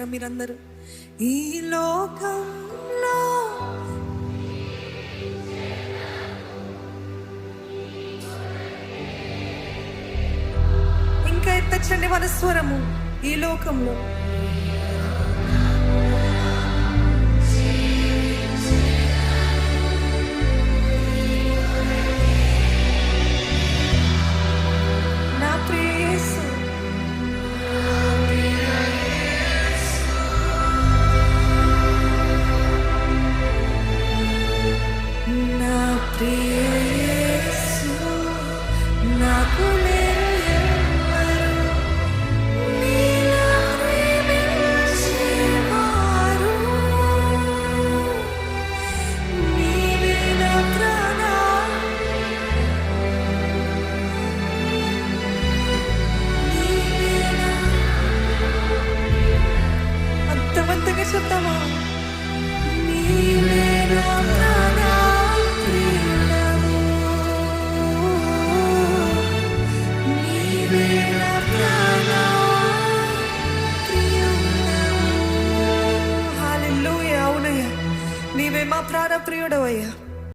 అదే మీరందరూ. ఈ లోకంలో ఇంకా ఎత్తచ్చండి మన స్వరము. ఈ లోకంలో とても見目のない